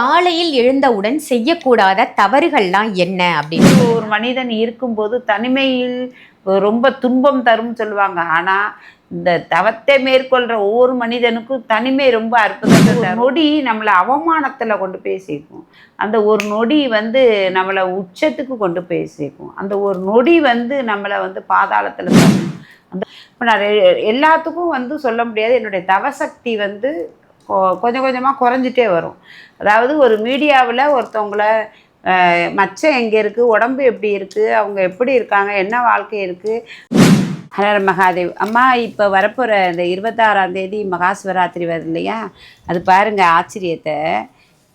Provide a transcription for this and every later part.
காலையில் எழுந்தவுடன் செய்யக்கூடாத தவறுகள்லாம் என்ன அப்படின்னு? ஒரு மனிதன் இருக்கும்போது தனிமையில் ரொம்ப துன்பம் தரும் சொல்லுவாங்க. ஆனா இந்த தவத்தை மேற்கொள்ற ஒவ்வொரு மனிதனுக்கும் தனிமை ரொம்ப அற்புதத்தை தரும். நொடி நம்மளை அவமானத்துல கொண்டு போய் சேர்க்கும். அந்த ஒரு நொடி வந்து நம்மளை உச்சத்துக்கு கொண்டு போய் சேர்க்கும். அந்த ஒரு நொடி வந்து நம்மளை வந்து பாதாளத்துல இப்போ நான் எல்லாத்துக்கும் வந்து சொல்ல முடியாது. என்னுடைய தவசக்தி வந்து கொஞ்சம் கொஞ்சமாக குறைஞ்சிட்டே வரும். அதாவது ஒரு மீடியாவில் ஒருத்தவங்கள மச்சம் எங்கே இருக்குது உடம்பு எப்படி இருக்குது அவங்க எப்படி இருக்காங்க? என்ன வாழ்க்கை இருக்குது ஹரர் மகாதேவ். அம்மா இப்போ வரப்போகிற இந்த இருபத்தாறாம் தேதி மகாசிவராத்திரி வருது இல்லையா? அது பாருங்கள் ஆச்சரியத்தை.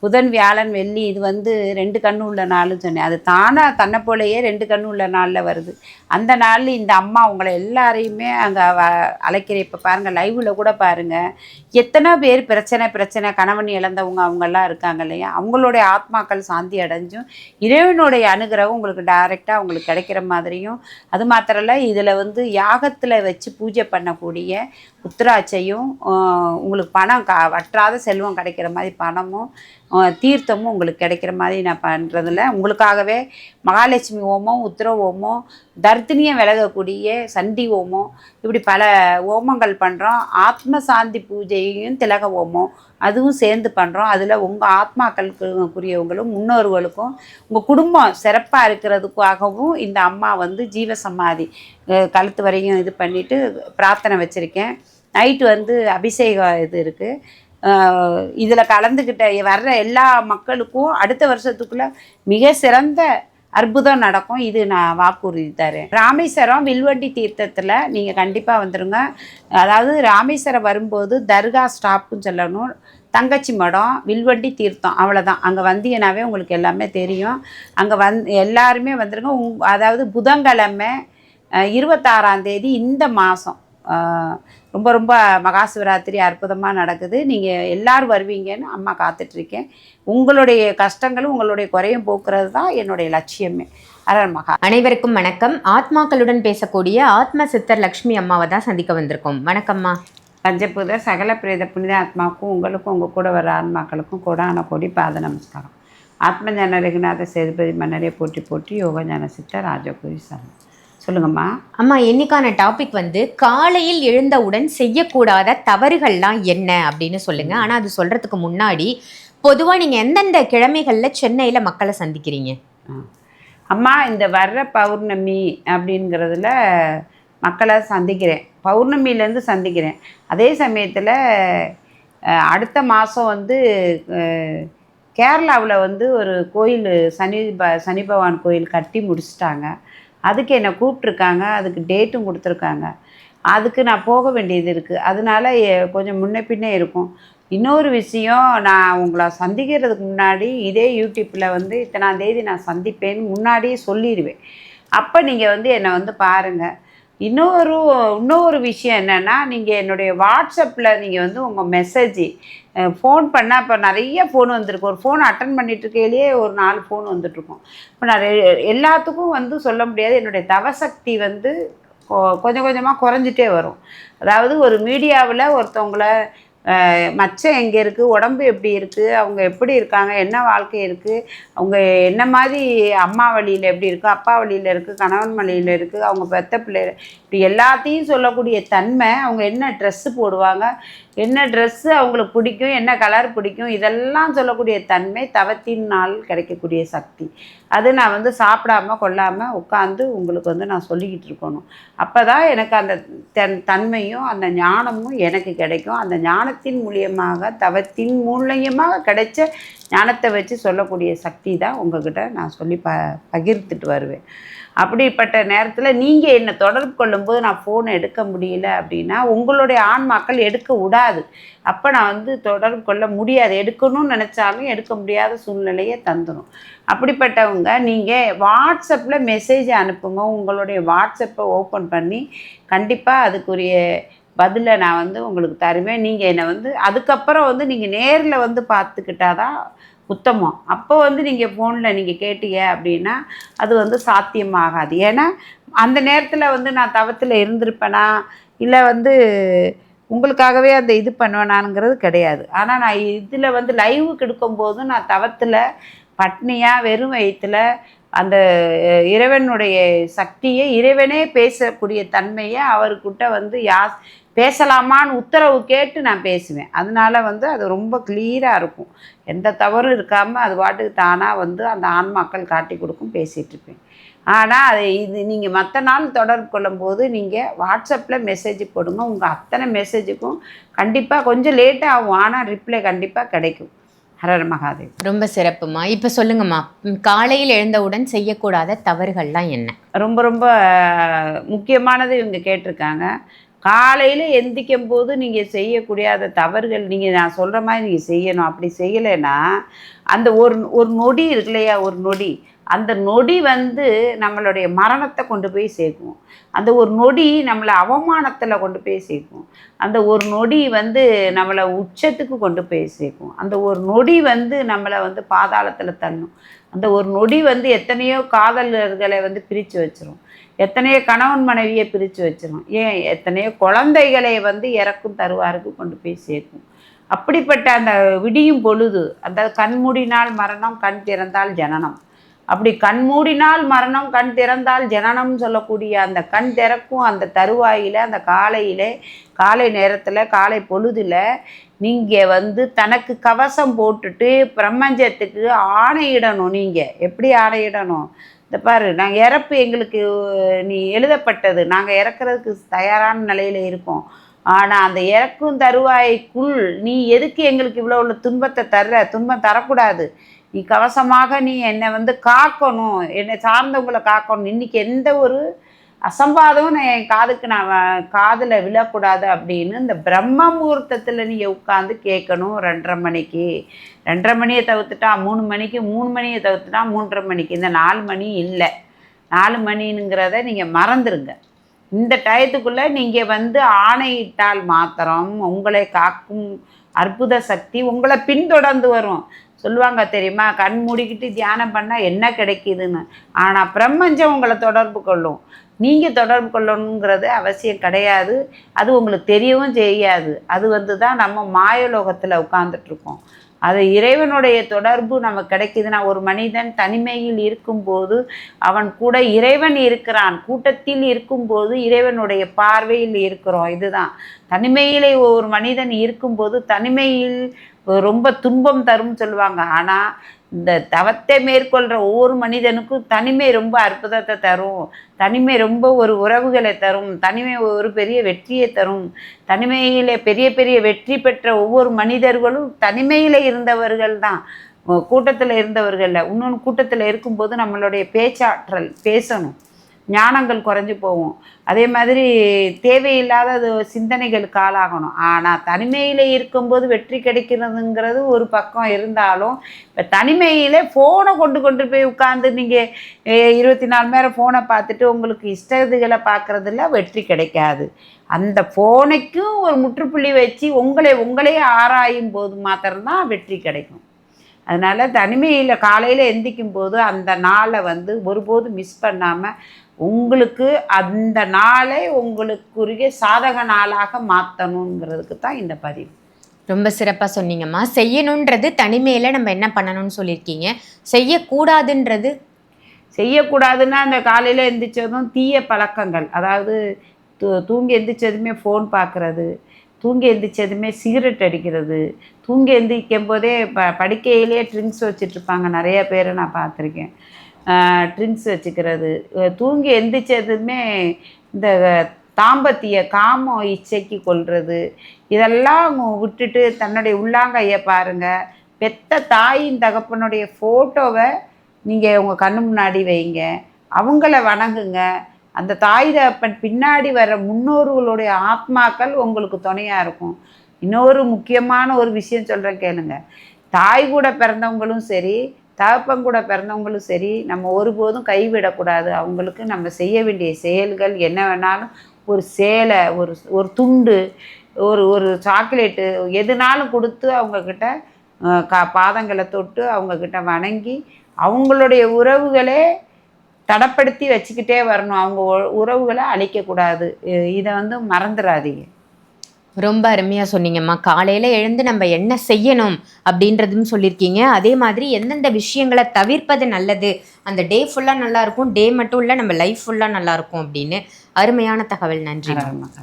புதன் வியாழன் வெள்ளி இது வந்து ரெண்டு கண்ணு உள்ள நாள்னு சொன்னேன். அது தானாக தன்னை போலேயே ரெண்டு கண்ணு உள்ள நாளில் வருது. அந்த நாளில் இந்த அம்மா உங்களை எல்லாரையுமே அங்கே வ அழைக்கிற இப்போ பாருங்கள் லைவில் கூட பாருங்கள் எத்தனை பேர் பிரச்சனை பிரச்சனை கணவன் இழந்தவங்க அவங்கெல்லாம் இருக்காங்க இல்லையா? அவங்களுடைய ஆத்மாக்கள் சாந்தி அடைஞ்சும் இறைவனுடைய அனுகிரகம் உங்களுக்கு டைரெக்டாக அவங்களுக்கு கிடைக்கிற மாதிரியும் அது மாத்திரம் இல்லை இதில் வந்து யாகத்தில் வச்சு பூஜை பண்ணக்கூடிய உத்திராட்சையும் உங்களுக்கு பணம் க வற்றாத செல்வம் கிடைக்கிற மாதிரி பணமும் தீர்த்தமும் உங்களுக்கு கிடைக்கிற மாதிரி நான் பண்ணுறதில்ல உங்களுக்காகவே மகாலட்சுமி ஓமம் உத்திர ஓமம் தர்த்தினியை விலகக்கூடிய சண்டி ஓமம் இப்படி பல ஓமங்கள் பண்ணுறோம் ஆத்ம சாந்தி பூஜையும் திலக ஓமம் அதுவும் சேர்ந்து பண்ணுறோம் அதில் உங்கள் ஆத்மாக்களுக்குரியவங்களும் முன்னோர்களுக்கும் உங்கள் குடும்பம் சிறப்பாக இருக்கிறதுக்காகவும் இந்த அம்மா வந்து ஜீவசமாதி கழுத்து வரையும் இது பண்ணிவிட்டு பிரார்த்தனை வச்சுருக்கேன். நைட்டு வந்து அபிஷேகம் இது இருக்குது இதில் கலந்துக்கிட்ட வர்ற எல்லா மக்களுக்கும் அடுத்த வருஷத்துக்குள்ளே மிக சிறந்த அற்புதம் நடக்கும். இது நான் வாக்குறுதி தரேன். ராமேஸ்வரம் வில்வண்டி தீர்த்தத்தில் நீங்கள் கண்டிப்பாக வந்துடுங்க அதாவது ராமேஸ்வரம் வரும்போது தர்கா ஸ்டாப்புன்னு சொல்லணும். தங்கச்சி மடம் வில்வண்டி தீர்த்தம் அவ்வளோதான் அங்கே வந்தீங்கன்னாவே உங்களுக்கு எல்லாமே தெரியும். அங்கே வந் எல்லாருமே வந்துடுங்க உங் அதாவது புதன்கிழமை இருபத்தாறாம் தேதி இந்த மாதம் ரொம்ப ரொம்ப மகா சிவராத்திரி அற்புதமாக நடக்குது. நீங்கள் எல்லாரும் வருவீங்கன்னு அம்மா காத்துட்ருக்கேன். உங்களுடைய கஷ்டங்களும் உங்களுடைய குறையும் போக்குறது தான் என்னுடைய லட்சியமே. அரண் மகா. அனைவருக்கும் வணக்கம். ஆத்மாக்களுடன் பேசக்கூடிய ஆத்ம சித்தர் லக்ஷ்மி அம்மாவை தான் சந்திக்க வந்திருக்கோம். வணக்கம்மா. பஞ்சபூத சகல பிரேத புனித ஆத்மாவுக்கும் உங்களுக்கும் உங்கள் கூட வர ஆன்மாக்களுக்கும் கோடான கோடி பாத நமஸ்காரம். ஆத்ம ஞான ரகுநாத சேதுபதி மன்னரே போட்டி போட்டி யோக ஞான சித்த ராஜகுரி சரணம் சொல்லுங்கம்மா. அம்மா இன்னைக்கான டாபிக் வந்து காலையில் எழுந்தவுடன் செய்யக்கூடாத தவறுகள்லாம் என்ன அப்படின்னு சொல்லுங்க. ஆனா அது சொல்றதுக்கு முன்னாடி பொதுவா நீங்க எந்தெந்த கிழமைகள்ல சென்னையில மக்களை சந்திக்கிறீங்க. அம்மா இந்த வர்ற பௌர்ணமி அப்படிங்கிறதுல மக்களை சந்திக்கிறேன். பௌர்ணமியிலேருந்து சந்திக்கிறேன். அதே சமயத்தில் அடுத்த மாதம் வந்து கேரளாவில் வந்து ஒரு கோயில் சனி ப சனி பகவான் கோயில் கட்டி முடிச்சிட்டாங்க. அதுக்கு என்னை கூப்பிட்ருக்காங்க அதுக்கு டேட்டும் கொடுத்துருக்காங்க. அதுக்கு நான் போக வேண்டியது இருக்குது அதனால கொஞ்சம் முன்ன பின்னே இருக்கும். இன்னொரு விஷயம் நான் உங்களை சந்திக்கிறதுக்கு முன்னாடி இதே யூடியூப்பில் வந்து இத்தனாந்தேதி நான் சந்திப்பேன்னு முன்னாடியே சொல்லிடுவேன். அப்போ நீங்கள் வந்து என்னை வந்து பாருங்கள் இன்னொரு இன்னொரு விஷயம் என்னென்னா நீங்கள் என்னுடைய வாட்ஸ்அப்பில் நீங்கள் வந்து உங்கள் மெசேஜ் ஃபோன் பண்ணால் இப்போ நிறைய ஃபோன் வந்திருக்கு. ஒரு ஃபோன் அட்டன் பண்ணிட்டு இருக்கையிலேயே ஒரு நாலு ஃபோன் வந்துட்ருக்கோம் இப்போ நான் எல்லாத்துக்கும் வந்து சொல்ல முடியாது. என்னுடைய தவசக்தி வந்து கொ- கொஞ்சம் கொஞ்சமாக குறைஞ்சிட்டே வரும். அதாவது ஒரு மீடியாவில் ஒருத்தவங்கள மச்சம் எங்கே இருக்குது உடம்பு எப்படி இருக்குது அவங்க எப்படி இருக்காங்க? என்ன வாழ்க்கை இருக்குது அவங்க என்ன மாதிரி அம்மா வழியில் எப்படி இருக்குது அப்பா வழியில் இருக்குது கணவன் வழியில் இருக்குது அவங்க பெத்த பிள்ளை இப்படி எல்லாத்தையும் சொல்லக்கூடிய தன்மை அவங்க என்ன ட்ரெஸ்ஸு போடுவாங்க? என்ன ட்ரெஸ்ஸு அவங்களுக்கு பிடிக்கும் என்ன கலர் பிடிக்கும் இதெல்லாம் சொல்லக்கூடிய தன்மை தவத்தின் நாள் கிடைக்கக்கூடிய சக்தி. அது நான் வந்து சாப்பிடாம கொள்ளாமல் உட்காந்து உங்களுக்கு வந்து நான் சொல்லிக்கிட்டு இருக்கணும். அப்போ தான் எனக்கு அந்த தன் தன்மையும் அந்த ஞானமும் எனக்கு கிடைக்கும். அந்த ஞானத்தின் மூலியமாக தவத்தின் மூலியமாக கிடைச்ச ஞானத்தை வச்சு சொல்லக்கூடிய சக்தி தான் உங்ககிட்ட நான் சொல்லி ப பகிர்ந்துட்டு வருவேன். அப்படிப்பட்ட நேரத்தில் நீங்கள் என்னை தொடர்பு கொள்ளும்போது நான் ஃபோனை எடுக்க முடியல அப்படின்னா உங்களுடைய ஆன்மாக்கள் எடுக்க விடாது. அப்போ நான் வந்து தொடர்பு கொள்ள முடியாது. எடுக்கணும்னு நினச்சாலும் எடுக்க முடியாத சூழ்நிலையை தந்துடும் அப்படிப்பட்டவங்க நீங்கள் வாட்ஸ்அப்பில் மெசேஜ் அனுப்புங்க. உங்களுடைய வாட்ஸ்அப்பை ஓப்பன் பண்ணி கண்டிப்பாக அதுக்குரிய பதிலை நான் வந்து உங்களுக்கு தருவேன். நீங்கள் என்னை வந்து அதுக்கப்புறம் வந்து நீங்கள் நேரில் வந்து பார்த்துக்கிட்டாதான் உத்தமம். அப்போ வந்து நீங்கள் ஃபோனில் நீங்கள் கேட்டீங்க அப்படின்னா அது வந்து சாத்தியமாகாது. ஏன்னா அந்த நேரத்தில் வந்து நான் தவத்தில் இருந்திருப்பேனா? இல்லை வந்து உங்களுக்காகவே அந்த இது பண்ணுவேனானுங்கிறது கிடையாது. ஆனால் நான் இதில் வந்து லைவுக்கு எடுக்கும்போது நான் தவத்தில் பட்னியாக வெறும் வயிற்றுல அந்த இறைவனுடைய சக்தியை இறைவனே பேசக்கூடிய தன்மையை அவர்கிட்ட வந்து யாஸ் பேசலாமான்னு உத்தரவு கேட்டு நான் பேசுவேன். அதனால வந்து அது ரொம்ப கிளியராக இருக்கும். எந்த தவறும் இருக்காமல் அது பாட்டுக்கு தானாக வந்து அந்த ஆன்மாக்கள் காட்டி கொடுக்கும் பேசிகிட்டு இருப்பேன். ஆனால் அதை இது நீங்கள் மற்ற நாள் தொடர்பு கொள்ளும்போது நீங்கள் வாட்ஸ்அப்பில் மெசேஜ் போடுங்க. உங்கள் அத்தனை மெசேஜுக்கும் கண்டிப்பாக கொஞ்சம் லேட்டாக ஆகும். ஆனால் ரிப்ளை கண்டிப்பாக கிடைக்கும். ஹரர் மகாதேவ். ரொம்ப சிறப்புமா. இப்ப சொல்லுங்கம்மா. காலையில் எழுந்தவுடன் செய்யக்கூடாத தவறுகள்லாம் என்ன? ரொம்ப ரொம்ப முக்கியமானது இவங்க கேட்டிருக்காங்க. காலையில் எந்திக்கும் போது நீங்கள் செய்யக்கூடிய அந்த தவறுகள் நீங்கள் நான் சொல்கிற மாதிரி நீங்கள் செய்யணும். அப்படி செய்யலைன்னா அந்த ஒரு ஒரு நொடி இருக்கு இல்லையா ஒரு நொடி. அந்த நொடி வந்து நம்மளுடைய மரணத்தை கொண்டு போய் சேர்க்கும். அந்த ஒரு நொடி நம்மளை அவமானத்தில் கொண்டு போய் சேர்க்கும். அந்த ஒரு நொடி வந்து நம்மளை உச்சத்துக்கு கொண்டு போய் சேர்க்கும். அந்த ஒரு நொடி வந்து நம்மளை வந்து பாதாளத்தில் தள்ளும். அந்த ஒரு நொடி வந்து எத்தனையோ காதலர்களை வந்து பிரித்து வச்சிரும். எத்தனையோ கணவன் மனைவியை பிரித்து வச்சிரும். ஏன்? எத்தனையோ குழந்தைகளை வந்து இறக்கும் தருவாருக்கு கொண்டு போய் சேர்க்கும். அப்படிப்பட்ட அந்த விடியும் பொழுது அந்த கண்மூடினால் மரணம் கண் திறந்தால் ஜனனம். அப்படி கண் மூடினால் மரணம் கண் திறந்தால் ஜனனம் சொல்லக்கூடிய அந்த கண் திறக்கும் அந்த தருவாயில் அந்த காலையிலே காலை நேரத்தில் காலை பொழுதில் நீங்கள் வந்து தனக்கு கவசம் போட்டுட்டு பிரபஞ்சத்துக்கு ஆணையிடணும் நீங்கள் எப்படி ஆணையிடணும்? இந்த பாரு நாங்கள் இறப்பு எங்களுக்கு நீ எழுதப்பட்டது. நாங்கள் இறக்குறதுக்கு தயாரான நிலையில் இருக்கோம். ஆனால் அந்த இறக்கும் தருவாய்க்குள் நீ எதுக்கு எங்களுக்கு இவ்வளோ உள்ள துன்பத்தை தர்ற? துன்பம் தரக்கூடாது. நீ கவசமாக நீ என்னை வந்து காக்கணும். என்னை சார்ந்தவங்களை காக்கணும். இன்னைக்கு எந்த ஒரு அசம்பாதமும் நான் என் காதுக்கு நான் காதில் விழக்கூடாது அப்படின்னு இந்த பிரம்ம முகூர்த்தத்தில் நீங்கள் உட்காந்து கேட்கணும் ரெண்டரை மணிக்கு. ரெண்டரை மணியை தவிர்த்துட்டா மூணு மணிக்கு மூணு மணியை தவிர்த்துட்டா மூன்றரை மணிக்கு. இந்த நாலு மணி இல்லை. நாலு மணிங்கிறத நீங்கள் மறந்துடுங்க இந்த டயத்துக்குள்ளே நீங்கள் வந்து ஆணையிட்டால் மாத்திரம் உங்களை காக்கும் அற்புத சக்தி உங்களை பின்தொடர்ந்து வரும். சொல்லுவாங்க தெரியுமா? கண் மூடிக்கிட்டு தியானம் பண்ணால் என்ன கிடைக்கிதுன்னு? ஆனால் பிரம்மஞ்சம் உங்களை தொடர்பு கொள்ளும். நீங்கள் தொடர்பு கொள்ளணுங்கிறது அவசியம் கிடையாது. அது உங்களுக்கு தெரியவும் செய்யாது. அது வந்து தான் நம்ம மாயலோகத்தில் உட்காந்துட்ருக்கோம் அது இறைவனுடைய தொடர்பு நமக்கு கிடைக்குதுன்னா ஒரு மனிதன் தனிமையில் இருக்கும்போது அவன் கூட இறைவன் இருக்கிறான் கூட்டத்தில் இருக்கும்போது இறைவனுடைய பார்வையில் இருக்கிறோம். இதுதான். தனிமையிலே ஒரு மனிதன் இருக்கும்போது தனிமையில் ரொம்ப துன்பம் தரும் சொல்லுவாங்க. ஆனால் இந்த தவத்தை மேற்கொள்கிற ஒவ்வொரு மனிதனுக்கும் தனிமை ரொம்ப அற்புதத்தை தரும். தனிமை ரொம்ப ஒரு உறவுகளை தரும். தனிமை ஒரு பெரிய வெற்றியை தரும். தனிமையில் பெரிய பெரிய வெற்றி பெற்ற ஒவ்வொரு மனிதர்களும் தனிமையில் இருந்தவர்கள் தான். கூட்டத்தில் இருந்தவர்களில் இன்னொன்று கூட்டத்தில் இருக்கும்போது நம்மளுடைய பேச்சாற்றல் பேசணும். ஞானங்கள் குறைஞ்சி போகும். அதே மாதிரி தேவையில்லாத அது சிந்தனைகளுக்கு ஆளாகணும். ஆனால் தனிமையில் இருக்கும்போது வெற்றி கிடைக்கிறதுங்கிறது ஒரு பக்கம் இருந்தாலும் இப்போ தனிமையில் ஃபோனை கொண்டு கொண்டு போய் உட்காந்து நீங்கள் இருபத்தி நாலு மணி நேரம் ஃபோனை பார்த்துட்டு உங்களுக்கு இஷ்டத்துகளை பார்க்குறதுல வெற்றி கிடைக்காது. அந்த ஃபோனுக்கும் ஒரு முற்றுப்புள்ளி வச்சு உங்களை உங்களே ஆராயும் போது மாத்திரம்தான் வெற்றி கிடைக்கும். அதனால் தனிமையில் காலையில் எந்திக்கும் போது அந்த நாளை வந்து ஒருபோதும் மிஸ் பண்ணாமல் உங்களுக்கு அந்த நாளை உங்களுக்குரிய சாதக நாளாக மாற்றணுங்கிறதுக்கு தான் இந்த பதிவு. ரொம்ப சிறப்பா சொன்னீங்கம்மா. செய்யணுன்றது தனிமையில நம்ம என்ன பண்ணணும்னு சொல்லியிருக்கீங்க. செய்யக்கூடாதுன்றது? செய்யக்கூடாதுன்னா அந்த காலையில் எந்திரிச்சதும் தீய பழக்கங்கள். அதாவது தூ தூங்கி எந்திரிச்சதுமே ஃபோன் பார்க்குறது தூங்கி எந்திரிச்சதுமே சிகரெட் அடிக்கிறது. தூங்கி எந்திரிக்கும் போதே ப படுக்கையிலேயே ட்ரிங்க்ஸ் வச்சிட்ருப்பாங்க. நிறைய பேரை நான் பார்த்துருக்கேன். ட்ரிங்க்ஸ் வச்சுக்கிறது. தூங்கி எந்திரிச்சதுமே இந்த தாம்பத்திய காமம் இச்சைக்கு கொள்வது இதெல்லாம் அவங்க விட்டுட்டு தன்னுடைய உள்ளாங்கையை பாருங்கள் பெத்த தாயின் தகப்பனுடைய ஃபோட்டோவை நீங்கள் உங்கள் கண்ணு முன்னாடி வைங்க. அவங்கள வணங்குங்க. அந்த தாய் தகப்பன் பின்னாடி வர முன்னோர்களுடைய ஆத்மாக்கள் உங்களுக்கு துணையாக இருக்கும். இன்னொரு முக்கியமான ஒரு விஷயம் சொல்கிறேன் கேளுங்க. தாய் கூட பிறந்தவங்களும் சரி தகப்பன் கூட பிறந்தவங்களும் சரி நம்ம ஒருபோதும் கைவிடக்கூடாது. அவங்களுக்கு நம்ம செய்ய வேண்டிய செயல்கள் என்ன வேணாலும் ஒரு சேலை ஒரு ஒரு துண்டு ஒரு ஒரு சாக்லேட்டு எதுனாலும் கொடுத்து அவங்கக்கிட்ட கா பாதங்களை தொட்டு அவங்கக்கிட்ட வணங்கி அவங்களுடைய உறவுகளே தடப்படுத்தி வச்சுக்கிட்டே வரணும். அவங்க உறவுகளை அழிக்கக்கூடாது. இதை வந்து மறந்துடாதீங்க ரொம்ப அருமையா சொன்னீங்கம்மா. காலையில எழுந்து நம்ம என்ன செய்யணும் அப்படின்றதும் சொல்லியிருக்கீங்க. அதே மாதிரி எந்தெந்த விஷயங்களை தவிர்ப்பது நல்லது? அந்த டே ஃபுல்லா நல்லா இருக்கும். டே மட்டும் இல்ல நம்ம லைஃப் ஃபுல்லா நல்லா இருக்கும் அப்படின்னு. அருமையான தகவல். நன்றி.